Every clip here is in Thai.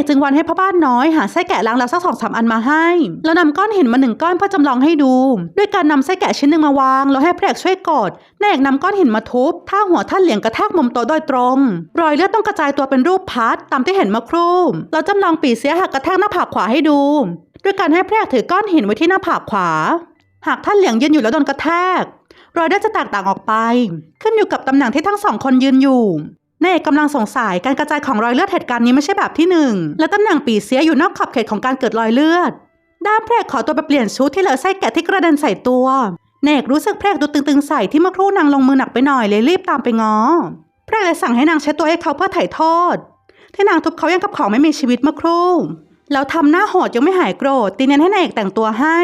กจึงวันให้พ่อบ้านน้อยหาไส้แกะล้างแล้วสักสองสามอันมาให้ แล้วนำก้อนหินมาหนึ่งก้อนเพื่อจำลองให้ดู ด้วยการนำไส้แกะชิ้นหนึ่งมาวาง แล้วให้พระเอกช่วยกดนายเอกนำก้อนหินมาทุบท่าหัวท่านเหลียงกระแทกมุมโต๊ะโดยตรง รอยเลือดต้องกระจายตัวเป็นรูปพัดตามที่เห็นเมื่อครู่แล้วจำลองปีเสียหักกระแทกหน้าผากขวาให้ดู ด้วยการให้พระเอกถือก้อนหินไว้ที่หน้าผากขวา หากท่านเหลียงยืนอยู่แล้วโดนกระแทกรอยเลือดจะแตกต่างออกไป ขึ้นอยู่กับตำแหน่งที่ทั้งสองคนยืนอยู่ นายเอกกำลังสงสัยการกระจายของรอยเลือดเหตุการณ์นี้ไม่ใช่แบบที่หนึ่งและตำแหน่งปีเสียอยู่นอกขอบเขตของการเกิดรอยเลือดด้านพรกขอตัวไปเปลี่ยนชุดที่เหลือไส้แกะที่กระเด็นใส่ตัวนายเอกรู้สึกพรกดูตึงๆใส่ที่เมื่อครู่นางลงมือหนักไปหน่อยเลยรีบตามไปง้อพรกเลยสั่งให้นางเช็ดตัวให้เขาเพื่อไถ่โทษที่นางทุบเขายังกับของไม่มีชีวิตเมื่อครู่แล้วทำหน้าโหดยังไม่หายโกรธตีเนียนให้นายเอกแต่งตัวให้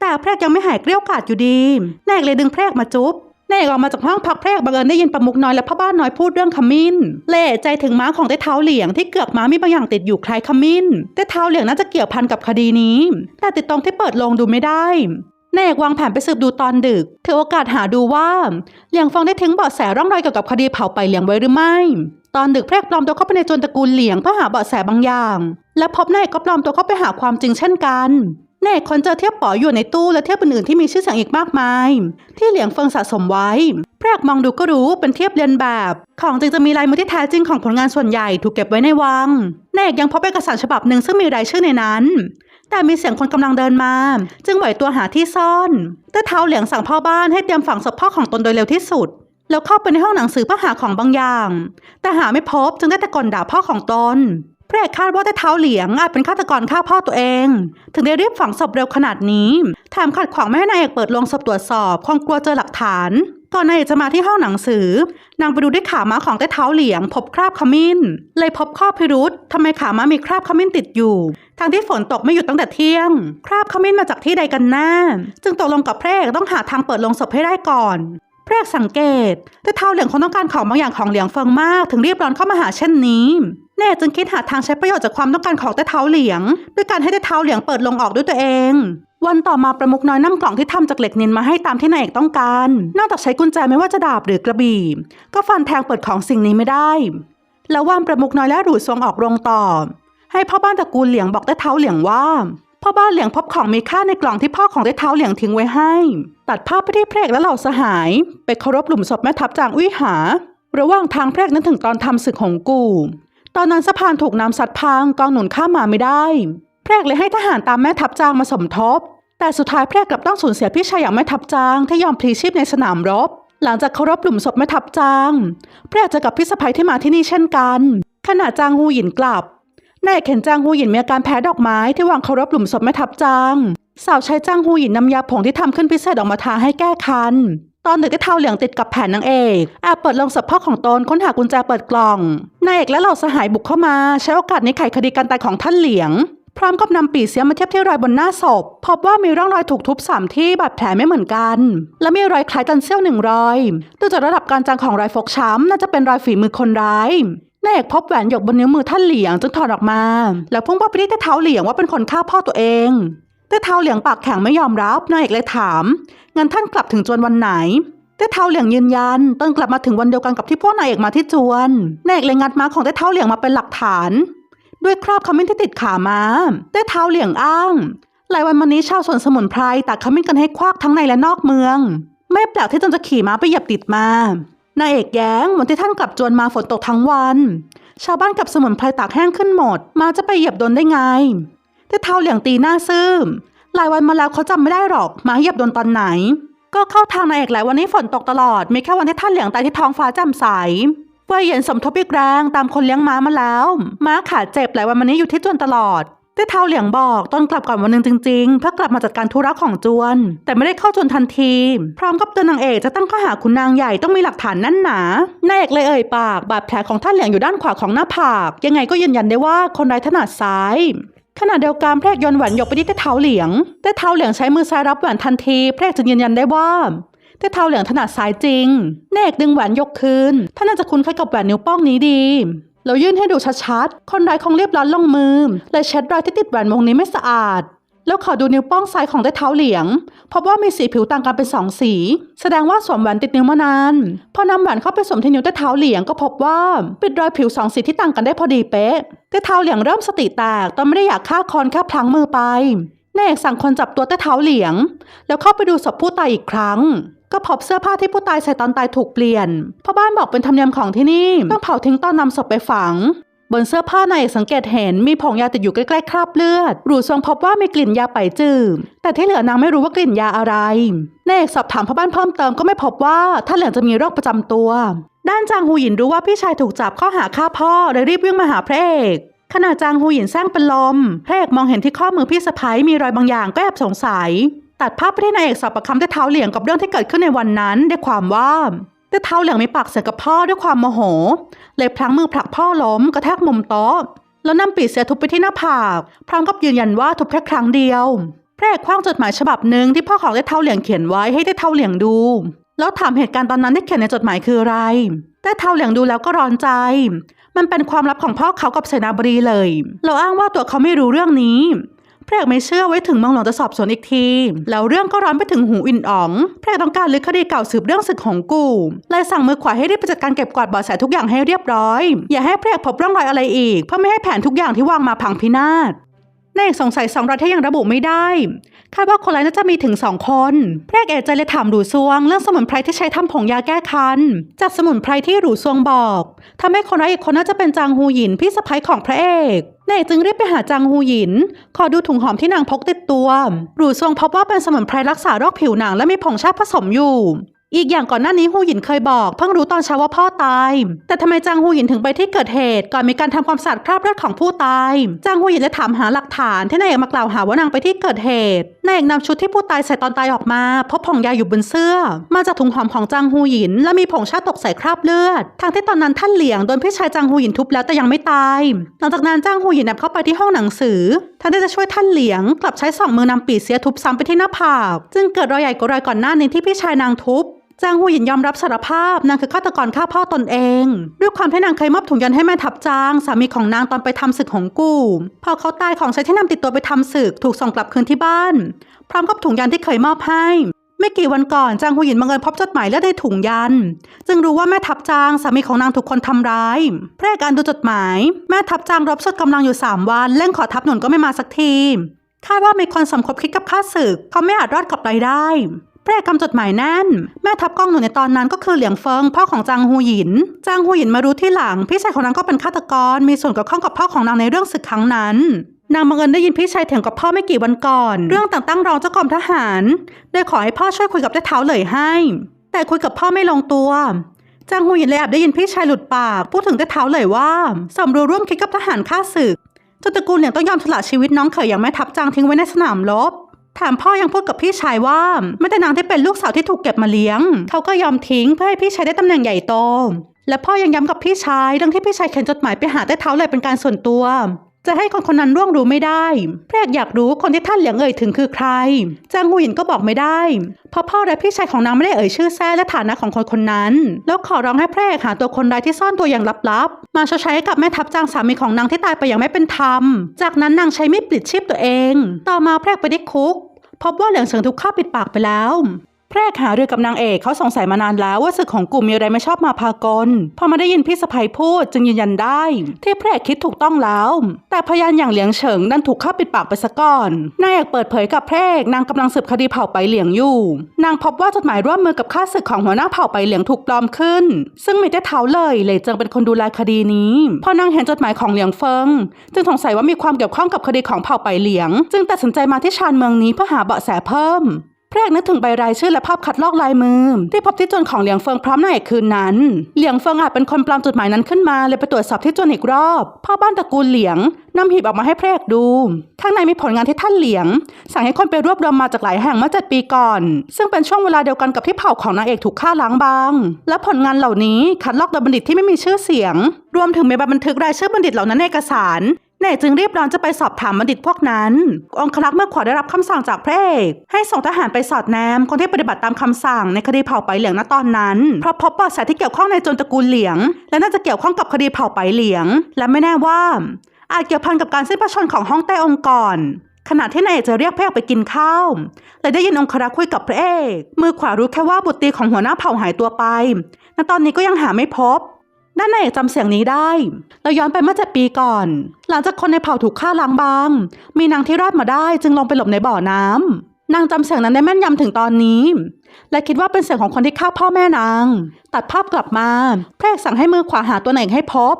แต่พรกยังไม่หายเกลี้ยวกราดอยู่ดีนายเอกเลยดึงพรกมาจุ๊บ เอกออกมาจากห้องพักแพรกบังเอิญได้ยินประมุกน้อยและพ่อบ้านน้อยพูดเรื่องขมิ้น เล่ใจถึงม้าของเต้เท้าเหลียงที่เกือกม้ามีบางอย่างติดอยู่คล้ายขมิ้น เต้เท้าเหลียงน่าจะเกี่ยวพันกับคดีนี้ แต่ติดตรงที่เปิดลงดูไม่ได้นายกวางแผนไปสืบดูตอนดึกถือโอกาสหาดูว่าเหลียงฟองได้ทิ้งเบาะแสร่องรอยเกี่ยวกับคดีเผาไปเหลียงไว้หรือไม่ ตอนดึกแพรกปลอมตัวเข้าไปในจนตระกูลเหลียงเพื่อหาเบาะแสบางอย่าง และพบนายก็ปลอมตัวเข้าไปหาความจริงเช่นกัน เอกคนเจอเทียบป๋ออยู่ในตู้และเทียบอื่นๆที่มีชื่อเสียงอีกมากมาย ที่เหลียงเฟิงสะสมไว้แพรกมองดูก็รู้เป็นเทียบเรียนแบบ ของจริงจะมีลายมือที่แท้จริงของผลงานส่วนใหญ่ถูกเก็บไว้ในวังนายเอกยังพบเอกสารฉบับหนึ่งซึ่งมีรายชื่อในนั้น แต่มีเสียงคนกำลังเดินมา จึงไหวตัวหาที่ซ่อนแต่เท้าเหลียงสั่งพ่อบ้านให้เตรียมฝังศพพ่อของตนโดยเร็วที่สุดแล้วเข้าไปในห้องหนังสือเพื่อหาของบางอย่าง แต่หาไม่พบจึงได้แต่ก่อนด่าพ่อของตน พระเอกคาดว่าแต่เท้าเหลียงอาจเป็นฆาตกรฆ่าพ่อตัวเอง ถึงได้รีบฝังศพเร็วขนาดนี้แถมขัดขวางไม่ให้นายเอกเปิดโลงศพตรวจสอบคงกลัวเจอหลักฐาน ก่อนนายเอกจะมาที่ห้องหนังสือ นางไปดูด้วยขาม้าของใต้เท้าเหลียง พบคราบขมิ้น เลยพบข้อพิรุษทำไมขาม้ามีคราบขมิ้นติดอยู่ทั้งที่ฝนตกไม่หยุดตั้งแต่เที่ยง คราบขมิ้นมาจากที่ใดกันแน่จึงตกลงกับพระเอกต้องหาทางเปิดโลงศพให้ได้ก่อนพระเอกสังเกต แต่เท้าเหลียงคงต้องการของบางอย่างของเหลียงเฟิงมาก ถึงรีบร้อนเข้ามาหาเช่นนี้ แน่จึงคิดหาทางใช้ประโยชน์จากความต้องการของแต่เท้าเหลียง ด้วยการให้แต่เท้าเหลียงเปิดลงออกด้วยตัวเอง วันต่อมาประมุกน้อยนำกล่องที่ทำจากเหล็กนินมาให้ตามที่นายเอกต้องการ นอกจากใช้กุญแจไม่ว่าจะดาบหรือกระบี่ ก็ฟันแทงเปิดของสิ่งนี้ไม่ได้ แล้วว่านประมุกน้อยและหรูซวงออกโรงต่อ ให้พ่อบ้านตระกูลเหลียงบอกแต่เท้าเหลียงว่าพ่อบ้านเหลียงพบของมีค่าในกล่องที่พ่อของได้เท้าเหลียงทิ้งไว้ให้ ตัดภาพไปที่เพรกและเหล่าสหาย ไปเคารพหลุมศพแม่ทัพจางอุ้ยหา ระหว่างทางเพรกนั้นถึงตอนทำศึกหงกู ตอนนั้นสะพานถูกน้ำซัดพังกองหนุนข้ามมาไม่ได้ แพรกเลยให้ทหารตามแม่ทัพจางมาสมทบ แต่สุดท้ายแพรกกลับต้องสูญเสียพี่ชายอย่างแม่ทัพจางที่ยอมพลีชีพในสนามรบ หลังจากเคารพหลุมศพแม่ทัพจาง แพรกจะกับพี่สะใภ้ที่มาที่นี่เช่นกัน ขณะจางฮูหยินกลับนายเอกเห็นจางฮูหยินมีอาการแพ้ดอกไม้ที่วางเคารพหลุมศพแม่ทัพจางสาวใช้จางฮูหยินนำยาผงที่ทำขึ้นพิเศษออกมาทาให้แก้คัน ตอนดึกได้เท้าเหลืองติดกับแผ่นนางเอกแอบเปิดลงศพพ่อของตนค้นหากุญแจเปิดกล่องนายเอกและเหล่าสหายบุกเข้ามา ใช้โอกาสนี้ไขคดีการตายของท่านเหลียง พร้อมกับนำปีเสียมาเทียบที่รอยบนหน้าศพ พบว่ามีร่องรอยถูกทุบสามที่บาดแผลไม่เหมือนกัน และมีรอยคล้ายกันเสี้ยวหนึ่งรอยดูจากระดับการจางของรอยฟกช้ำน่าจะเป็นรอยฝีมือคนร้ายนายเอกพบแหวนหยกบนนิ้วมือท่านเหลียงจึงถอดออกมา แล้วพุ่งเป้าไปที่เท้าเหลียงว่าเป็นคนฆ่าพ่อตัวเองแต่เท้าเหลียงปากแข็งไม่ยอมรับนายเอกเลยถาม งั้นท่านกลับถึงจวนวันไหน แต่เท้าเหลียงยืนยันต้นกลับมาถึงวันเดียวกันกับที่พวกนายเอกมาที่จวนนายเอกเลยงัดม้าของแต่เท้าเหลียงมาเป็นหลักฐาน ด้วยคราบขมิ้นที่ติดขาม้าแต่เท้าเหลียงอ้างหลายวันมานี้ชาวสวนสมุนไพรตักขมิ้นกันให้ควักทั้งในและนอกเมือง ไม่แปลกที่ตนจะขี่ม้าไปเหยียบติดมานายเอกแย้งวันที่ท่านกลับจวนมาฝนตกทั้งวัน ชาวบ้านกับสมุนไพรตากแห้งขึ้นหมด มาจะไปเหยียบโดนได้ไง แต่เท้าเหลียงตีหน้าซึม หลายวันมาแล้วเขาจำไม่ได้หรอกมาเหยียบโดนตอนไหน ก็เข้าทางนายเอกหลายวันนี้ฝนตกตลอดมีแค่วันที่ท่านเหลียงตายที่ท้องฟ้าแจ่มใสเว่ยเย็นสมทบอีกแรงตามคนเลี้ยงม้ามาแล้ว ม้าขาเจ็บหลายวันมานี้อยู่ที่จวนตลอดแต่เท้าเหลียงบอกตอนกลับก่อนวันหนึ่งจริงๆเพื่อกลับมาจัดการธุระของจวน แต่ไม่ได้เข้าจวนทันที พร้อมกับเตือนนางเอกจะตั้งข้อหาคุณนางใหญ่ต้องมีหลักฐานแน่นหนานายเอกเลยเอ่ยปากบาดแผลของท่านเหลียงอยู่ด้านขวาของหน้าผาก ยังไงก็ยืนยันได้ว่าคนร้ายถนัดซ้าย ขณะเดียวกันแพรกยนหวนยกไปที่เต้เท้าเหลียงเต้เท้าเหลียงใช้มือซ้ายรับแหวนทันที แพรกจึงยืนยันได้ว่าเต้เท้าเหลียงถนัดซ้ายจริงเนกดึงแหวนยกคืนท่านน่าจะคุ้นเคยกับแหวนนิ้วป้องนี้ดีเรายื่นให้ดูชัดๆ คนร้ายคงเรียบร้อนลงมือเลยเช็ดรอยที่ติดแหวนวงนี้ไม่สะอาด แล้วขอดูนิ้วโป้งซ้ายของได้เท้าเหลียงพบว่ามีสีผิวต่างกันเป็นสองสี แสดงว่าสวมแหวนติดนิ้วมานานพอนำแหวนเข้าไปสวมที่นิ้วได้เท้าเหลียงก็พบว่าปิดรอยผิวสองสีที่ต่างกันได้พอดีเป๊ะได้เท้าเหลียงเริ่มสติแตกตอนไม่ได้อยากฆ่าคอนแค่พลั้งมือไปนายเอกสั่งคนจับตัวได้เท้าเหลียง แล้วเข้าไปดูศพผู้ตายอีกครั้ง ก็พบเสื้อผ้าที่ผู้ตายใส่ตอนตายถูกเปลี่ยนพ่อบ้านบอกเป็นธรรมเนียมของที่นี่ ต้องเผาทิ้งตอนนำศพไปฝัง บนเสื้อผ้านายเอกสังเกตเห็นมีผงยาติดอยู่ใกล้ๆคราบเลือดหรูทรงพบว่ามีกลิ่นยาไปจืดแต่ที่เหลือนางไม่รู้ว่ากลิ่นยาอะไรนายเอกสอบถามพ่อบ้านเพิ่มเติมก็ไม่พบว่าท่านเหลืองจะมีโรคประจำตัว ด้านจางหูหยินรู้ว่าพี่ชายถูกจับข้อหาฆ่าพ่อเลยรีบวิ่งมาหาพระเอกขณะจางหูหยินแซงเป็นลมพระเอกมองเห็นที่ข้อมือพี่สะพ้ยมีรอยบางอย่างก็แอบสงสัย ตัดภาพไปที่นายเอกสอบประคำได้เท้าเหลี่ยงกับเรื่องที่เกิดขึ้นในวันนั้นได้ความว่า ได้เท้าเหลี่ยงมีปากเสียงกับพ่อด้วยความโมโห เลยพลั้งมือผลักพ่อล้มกระแทกมุมโต๊ะแล้วนำปีเสียทุบไปที่หน้าผากพร้อมกับยืนยันว่าทุบแค่ครั้งเดียวพระเอกคว้างจดหมายฉบับหนึ่งที่พ่อของได้เท้าเหลี่ยงเขียนไว้ให้ได้เท้าเหลี่ยงดู แล้วถามเหตุการณ์ตอนนั้นที่เขียนในจดหมายคืออะไรได้เท้าเหลี่ยงดูแล้วก็ร้อนใจ มันเป็นความลับของพ่อเขากับเสนาบดีเลย เราอ้างว่าตัวเขาไม่รู้เรื่องนี้ พระเอกไม่เชื่อไว้ถึงมืองหลวงจะสอบสวนอีกที แล้วเรื่องก็ร้อนไปถึงหูอินอ๋องพระเอกต้องการลึกคดีเก่าสืบเรื่องศึกของกูเลยสั่งมือขวาให้รีบไปจัดการเก็บกวาดบาะแสทุกอย่างให้เรียบร้อย อย่าให้พระเอกพบร่องรอยอะไรอีก เพื่อไม่ให้แผนทุกอย่างที่วางมาพังพินาศนายเอกสงสัยสองรายที่ยังระบุไม่ได้ คาดว่าคนร้ายน่าจะมีถึงสองคนพระเอกเอกใจเลยถามหรูซวง เรื่องสมุนไพรที่ใช้ทำผงยาแก้คัน จากสมุนไพรที่หรูซวงบอกทำให้คนร้ายอีกคนน่าจะเป็นจางฮูหยินพี่สะพ้ยของพระเอก เน่จึงรีบไปหาจางฮูหยิน ขอดูถุงหอมที่นางพกติดตัว หรูซวงพบว่าเป็นสมุนไพรรักษาโรคผิวหนังและมีผงชาผสมอยู่ อีกอย่างก่อนหน้านี้ฮูหยินเคยบอกเพิ่งรู้ตอนเช้าว่าพ่อตาย แต่ทำไมจางฮูหยินถึงไปที่เกิดเหตุ ก่อนมีการทำความสะอาดคราบเลือดของผู้ตาย จางฮูหยินเลยถามหาหลักฐานที่นายเอกมากล่าวหาว่านางไปที่เกิดเหตุนายเอกนำชุดที่ผู้ตายใส่ตอนตายออกมา พบผงยาอยู่บนเสื้อ มาจากถุงหอมของจางฮูหยิน และมีผงชาตกใส่คราบเลือดทางที่ตอนนั้นท่านเหลียงโดนพี่ชายจางฮูหยินทุบแล้วแต่ยังไม่ตาย หลังจากนั้นจางฮูหยินนำเข้าไปที่ห้องหนังสือแทนที่จะช่วยท่านเหลียง กลับใช้สองมือนำปีเสียทุบซ้ำไปที่หน้าผาก จึงเกิดรอยใหญ่กว่ารอยก่อนหน้านี้ที่พี่ชายนางทุบ จางหูหยินยอมรับสารภาพนางคือฆาตกรฆ่าพ่อตนเอง ด้วยความที่นางเคยมอบถุงยันให้แม่ทับจาง สามีของนางตอนไปทำศึกของกู่พอเขาตายของใช้ที่นำติดตัวไปทำศึกถูกส่งกลับคืนที่บ้าน พร้อมกับถุงยันที่เคยมอบให้ไม่กี่วันก่อนจางหูหยินบังเอิญพบจดหมายเลือดในถุงยัน จึงรู้ว่าแม่ทับจางสามีของนางถูกคนทำร้ายแพระเอกอ่านดูจดหมาย แม่ทับจางรบสดกำลังอยู่สามวันเร่งขอทับหนุนก็ไม่มาสักทีคาดว่ามีคนสมคบคิดกับข้าศึกเขาไม่อาจรอดกลับไปได้ พระเอกกำจดหมายแน่น แม่ทัพกล้องหนุนในตอนนั้นก็คือเหลียงเฟิงพ่อของจางฮูหยิน จางฮูหยินมารู้ที่หลัง พี่ชายของนางก็เป็นฆาตกร มีส่วนเกี่ยวข้องกับพ่อของนางในเรื่องศึกครั้งนั้นนางบังเอิญได้ยินพี่ชายเถียงกับพ่อไม่กี่วันก่อน เรื่องต่างตั้งรองเจ้ากรมทหารได้ขอให้พ่อช่วยคุยกับได้เท้าเหลยให้ แต่คุยกับพ่อไม่ลงตัวจางฮูหยินเลยแอบได้ยินพี่ชายหลุดปาก พูดถึงได้เท้าเหลยว่าสมรู้ร่วมคิดกับทหารฆ่าศึกจนตระกูลเหลียงต้องยอมสละชีวิตน้องเขยอย่างแม่ทัพจางทิ้งไว้ในสนามรบ แถมพ่อยังพูดกับพี่ชายว่าไม่แต่นางที่เป็นลูกสาวที่ถูกเก็บมาเลี้ยง เขาก็ยอมทิ้งเพื่อให้พี่ชายได้ตำแหน่งใหญ่โตและพ่อยังย้ำกับพี่ชายเรื่องที่พี่ชายเขียนจดหมายไปหาใต้เท้าเลยเป็นการส่วนตัว จะให้คนคนนั้นร่วงรู้ไม่ได้แพรกอยากรู้คนที่ท่านเหลียงเอ่ยถึงคือใคร จางหูหยินก็บอกไม่ได้เพราะพ่อและพี่ชายของนางไม่ได้เอ่ยชื่อแท้และฐานะของคนคนนั้น แล้วขอร้องให้แพรกหาตัวคนร้ายที่ซ่อนตัวอย่างลับๆ มาชดใช้ให้กับแม่ทัพจางสามีของนางที่ตายไปอย่างไม่เป็นธรรม จากนั้นนางใช้มีดปลิดชีพตัวเอง ต่อมาแพรกไปได้คุกพบว่าเหลียงเฉิงถูกฆ่าปิดปากไปแล้ว พระเอกหาเรือกับนางเอกเขาสงสัยมานานแล้วว่าศึกของกลุ่มมีอะไรไม่ชอบมาพากลพอมาได้ยินพี่สะพ้ยพูดจึงยืนยันได้ ที่พระเอกคิดถูกต้องแล้ว แต่พยานอย่างเหลียงเฉิงดันถูกฆ่าปิดปากไปซะก่อนนายเอกเปิดเผยกับพระเอกนางกำลังสืบคดีเผ่าไปเหลียงอยู่ นางพบว่าจดหมายร่วมมือกับข้าศึกของหัวหน้าเผ่าไปเหลียงถูกปลอมขึ้น ซึ่งไม่ได้เท้าเลยเลยจิงเป็นคนดูแลคดีนี้พอนางเห็นจดหมายของเหลียงเฟิง จึงสงสัยว่ามีความเกี่ยวข้องกับคดีของเผ่าไปเหลียง จึงตัดสินใจมาที่ชานเมืองนี้เพื่อหาเบาะแสเพิ่ม พระเอกนึกถึงใบรายชื่อและภาพคัดลอกลายมือที่พบที่จวนของเหลียงเฟิงพร้อมนายเอกคืนนั้น เหลียงเฟิงอาจเป็นคนปลอมจดหมายนั้นขึ้นมาเลยไปตรวจสอบที่จวนอีกรอบพ่อบ้านตระกูลเหลียงนำหีบออกมาให้พระเอกดูข้างในมีผลงานที่ท่านเหลียง สั่งให้คนไปรวบรวมมาจากหลายแห่งเมื่อเจ็ดปีก่อน ซึ่งเป็นช่วงเวลาเดียวกันกับที่เผ่าของนางเอกถูกฆ่าล้างบาง และผลงานเหล่านี้คัดลอกโดยบัณฑิตที่ไม่มีชื่อเสียง รวมถึงมีใบบันทึกรายชื่อบัณฑิตเหล่านั้นในเอกสาร เนกจึงรีบร้อนจะไปสอบถามบัณฑิตพวกนั้น องคลักษ์เมื่อขอได้รับคำสั่งจากพระเอกให้ส่งทหารไปสอดแนมคนที่ปฏิบัติตามคำสั่งในคดีเผ่าไปเหลียงณตอนนั้นเพราะพบเบาะแสที่เกี่ยวข้องในจรตระกูลเหลียง และน่าจะเกี่ยวข้องกับคดีเผ่าไปเหลียง และไม่แน่ว่า อาจเกี่ยวพันกับการสิ้นพระชนของฮ่องเต้องค์กรขณะที่นายเอกจะเรียกพระเอกไปกินข้าวเลยได้ยินองครักษ์คุยกับพระเอกมือขวารู้แค่ว่าบุตรีของหัวหน้าเผ่าหายตัวไปณตอนนี้ก็ยังหาไม่พบ ด้านนายเอกจำเสียงนี้ได้ เราย้อนไปเมื่อเจ็ดปีก่อน หลังจากคนในเผ่าถูกฆ่าล้างบาง มีนางที่รอดมาได้จึงลงไปหลบในบ่อน้ำนางจำเสียงนั้นได้แม่นยำถึงตอนนี้ และคิดว่าเป็นเสียงของคนที่ฆ่าพ่อแม่นาง ตัดภาพกลับมา พระเอกสั่งให้มือขวาหาตัวนายเอกให้พบ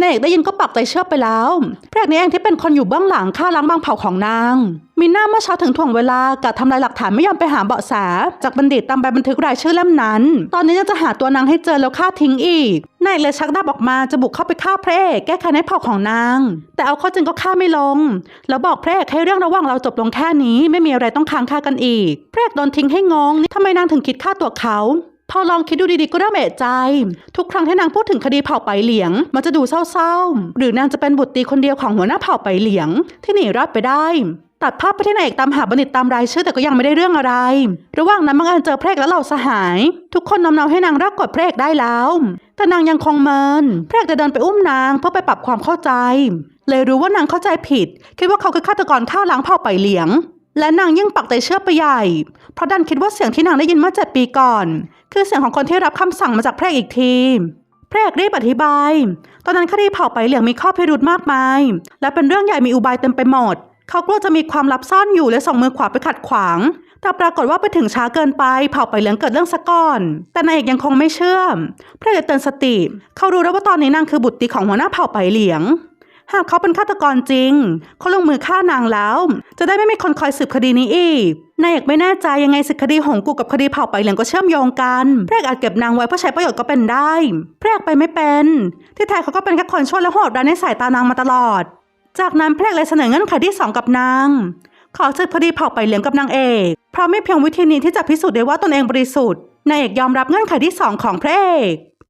นายเอกได้ยินก็ปักใจเชื่อไปแล้วพระเอกนี้เองที่เป็นคนอยู่เบื้องหลังฆ่าล้างบางเผ่าของนาง มีหน้าเมื่อเช้าถึงถ่วงเวลากับทำลายหลักฐานไม่ยอมไปหาเบาะแส จากบัณฑิตตามใบบันทึกรายชื่อเล่มนั้น ตอนนี้จะหาตัวนางให้เจอแล้วฆ่าทิ้งอีกนายเอกเลยชักดาบออกมาจะบุกเข้าไปฆ่าพระเอกแก้แค้นให้เผ่าของนาง แต่เอาข้าจริงก็ฆ่าไม่ลง แล้วบอกพระเอกให้เรื่องระหว่างเราจบลงแค่นี้ ไม่มีอะไรต้องค้างคากันอีกพระเอกโดนทิ้งให้งงทำไมนางถึงคิดฆ่าตัวเขา พอลองคิดดูดีๆก็เริ่มเอะใจ ทุกครั้งที่นางพูดถึงคดีเผ่าไปเหลียง มันจะดูเศร้าๆ หรือนางจะเป็นบุตรตีคนเดียวของหัวหน้าเผ่าไปเหลียง ที่หนีรอดไปได้ตัดภาพไปที่นายเอกตามหาบัณฑิตตามรายชื่อแต่ก็ยังไม่ได้เรื่องอะไร ระหว่างนั้นบังเอิญเจอพระเอกและเหล่าสหาย ทุกคนน้อมเนาให้นางรักกดพระเอกได้แล้ว แต่นางยังคงเมินพระเอกจะเดินไปอุ้มนางเพื่อไปปรับความเข้าใจ เลยรู้ว่านางเข้าใจผิด คิดว่าเขาคือฆาตกรฆ่าล้างเผ่าไปเหลียง และนางยิ่งปักใจเชื่อไปใหญ่ เพราะดันคิดว่าเสียงที่นางได้ยินเมื่อเจ็ดปีก่อน คือเสียงของคนที่รับคำสั่งมาจากพระเอกอีกทีพระเอกรีบอธิบาย ตอนนั้นคดีเผ่าไปเหลียงมีข้อพิรุธมากมาย และเป็นเรื่องใหญ่มีอุบายเต็มไปหมด เขากลัวจะมีความลับซ่อนอยู่และส่งมือขวาไปขัดขวาง แต่ปรากฏว่าไปถึงช้าเกินไป เผ่าไปเหลียงเกิดเรื่องซะก่อน แต่นายเอกยังคงไม่เชื่อ พระเอกเตือนสติ เขารู้แล้วว่าตอนนี้นางคือบุตรีของหัวหน้าเผ่าไปเหลียง หากเขาเป็นฆาตกรจริง เขาลงมือฆ่านางแล้ว จะได้ไม่มีคนคอยสืบคดีนี้อีก นายเอกไม่แน่ใจยังไงสิคดีหงกูกับคดีเผ่าไปเหลียงก็เชื่อมโยงกันพรกอาจเก็บนางไว้เพื่อใช้ประโยชน์ก็เป็นได้พรกไปไม่เป็น ที่แท้เขาก็เป็นแค่คนชั่วและโหดร้ายในสายตานางมาตลอด จากนั้นพรกเลยเสนอเงื่อนไขที่สองกับนาง ขอสืบคดีเผ่าไปเหลียงกับนางเอกเพราะไม่เพียงวิธีนี้ที่จะพิสูจน์ได้ว่าตนเองบริสุทธิ์นายเอกยอมรับเงื่อนไขที่สองของพระเอก